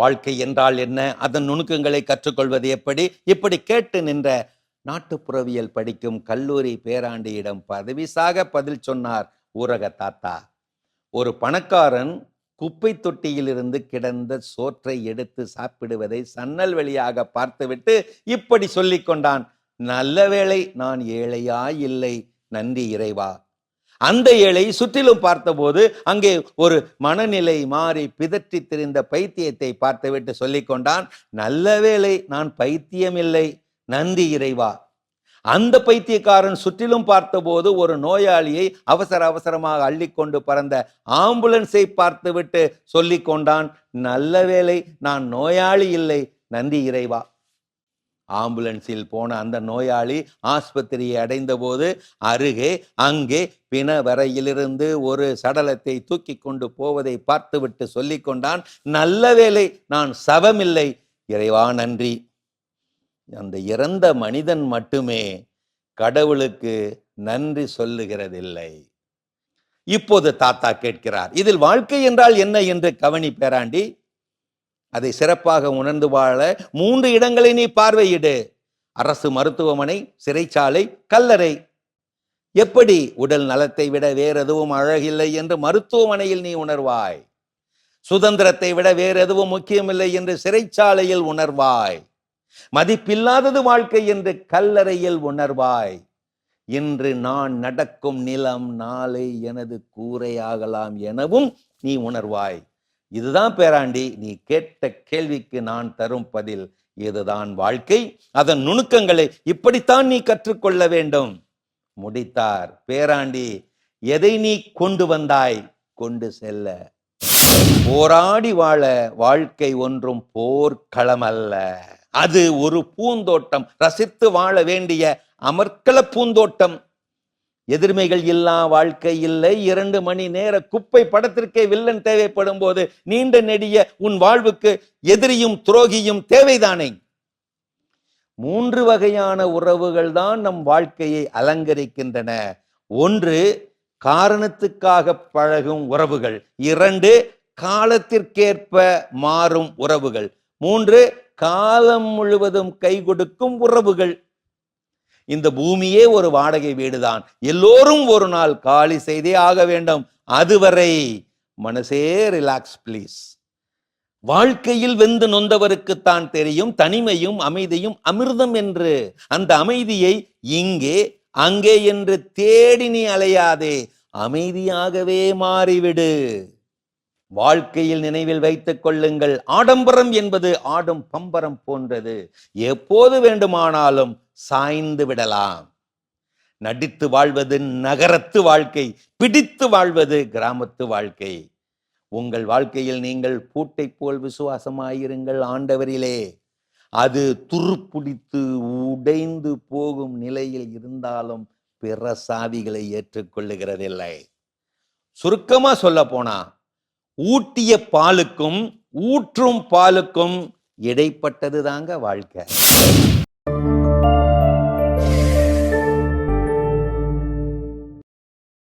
வாழ்க்கை என்றால் என்ன? அதன் நுணுக்கங்களை கற்றுக்கொள்வது எப்படி? இப்படி கேட்டு நின்ற நாட்டுப்புறவியல் படிக்கும் கல்லூரி பேராண்டியிடம் பதவிசாக பதில் சொன்னார் ஊரக தாத்தா. ஒரு பணக்காரன் குப்பை தொட்டியிலிருந்து கிடந்த சோற்றை எடுத்து சாப்பிடுவதை சன்னல் வழியாக பார்த்துவிட்டு இப்படி சொல்லிக் கொண்டான். நல்ல வேளை நான் ஏழையா இல்லை. நன்றி இறைவா. அந்த ஏழை சுற்றிலும் பார்த்தபோது அங்கே ஒரு மனநிலை மாறி பிதற்றி திரிந்த பைத்தியத்தை பார்த்துவிட்டு சொல்லி கொண்டான் நல்ல வேளை நான் பைத்தியமில்லை நந்தி இறைவா. அந்த பைத்தியக்காரன் சுற்றிலும் பார்த்தபோது ஒரு நோயாளியை அவசர அவசரமாக அள்ளிக்கொண்டு பறந்த ஆம்புலன்ஸை பார்த்துவிட்டு சொல்லி கொண்டான் நல்ல வேளை நான் நோயாளி இல்லை நந்தி இறைவா. ஆம்புலன்ஸில் போன அந்த நோயாளி ஆஸ்பத்திரியை அடைந்தபோது அருகே அங்கே பிணவரையிலிருந்து ஒரு சடலத்தை தூக்கி கொண்டு போவதை பார்த்துவிட்டு சொல்லி கொண்டான் நல்ல வேளை நான் சவமில்லை. இறைவா நன்றி. அந்த இறந்த மனிதன் மட்டுமே கடவுளுக்கு நன்றி சொல்லுகிறதில்லை. இப்போது தாத்தா கேட்கிறார் இதில் வாழ்க்கை என்றால் என்ன? என்று கவனி பேராண்டி அதை சிறப்பாக உணர்ந்து வாழ மூன்று இடங்களை நீ பார்வையிடு. அரசு மருத்துவமனை சிறைச்சாலை கல்லறை. எப்படி? உடல் நலத்தை விட வேறு எதுவும் அழகில்லை என்று மருத்துவமனையில் நீ உணர்வாய். சுதந்திரத்தை விட வேறு எதுவும் முக்கியமில்லை என்று சிறைச்சாலையில் உணர்வாய். மதிப்பில்லாதது வாழ்க்கை என்று கல்லறையில் உணர்வாய். இன்று நான் நடக்கும் நிலம் நாளை எனது கூரையாகலாம் எனவும் நீ உணர்வாய். இதுதான் பேராண்டி நீ கேட்ட கேள்விக்கு நான் தரும் பதில். இதுதான் வாழ்க்கை. அதன் நுணுக்கங்களை இப்படித்தான் நீ கற்றுக்கொள்ள வேண்டும். முடித்தார். பேராண்டி எதை நீ கொண்டு வந்தாய்? கொண்டு செல்ல. போராடி வாழ வாழ்க்கை ஒன்றும் போர்க்களம் அல்ல அது ஒரு பூந்தோட்டம். ரசித்து வாழ வேண்டிய அமர்க்கள பூந்தோட்டம். எதிர்மைகள் இல்லா வாழ்க்கை இல்லை. இரண்டு மணி நேர குப்பை படத்திற்கே வில்லன் தேவைப்படும் போது நீண்ட நெடிய உன் வாழ்வுக்கு எதிரியும் துரோகியும் தேவைதானே? மூன்று வகையான உறவுகள் தான் நம் வாழ்க்கையை அலங்கரிக்கின்றன. ஒன்று காரணத்துக்காக பழகும் உறவுகள். இரண்டு காலத்திற்கேற்ப மாறும் உறவுகள். மூன்று காலம் முழுவதும் கை கொடுக்கும் உறவுகள். இந்த பூமியே ஒரு வாடகை வீடுதான். எல்லோரும் ஒரு நாள் காலி செய்தே ஆக வேண்டும். அதுவரை மனசே ரிலாக்ஸ் ப்ளீஸ் வாழ்க்கையில் வெந்து நொந்தவருக்குத்தான் தெரியும். தனிமையும் அமைதியும் அமிர்தம் என்று. அந்த அமைதியை இங்கே அங்கே என்று தேடி நீ அலையாதே. அமைதியாகவே மாறிவிடு. வாழ்க்கையில் நினைவில் வைத்துக் கொள்ளுங்கள். ஆடம்பரம் என்பது ஆடும் பம்பரம் போன்றது. எப்போது வேண்டுமானாலும் சாய்ந்து விடலாம். நடித்து வாழ்வது நகரத்து வாழ்க்கை பிடித்து வாழ்வது கிராமத்து வாழ்க்கை. உங்கள் வாழ்க்கையில் நீங்கள் பூட்டை போல் விசுவாசமாயிருங்கள் ஆண்டவரிலே. அது துருப்பிடித்து உடைந்து போகும் நிலையில் இருந்தாலும் பிற சாவிகளை ஏற்றுக்கொள்ளுகிறதில்லை. சுருக்கமா சொல்ல போனா ஊட்டிய பாலுக்கும் ஊற்றும் பாலுக்கும் இடைப்பட்டது தாங்க வாழ்க்கை.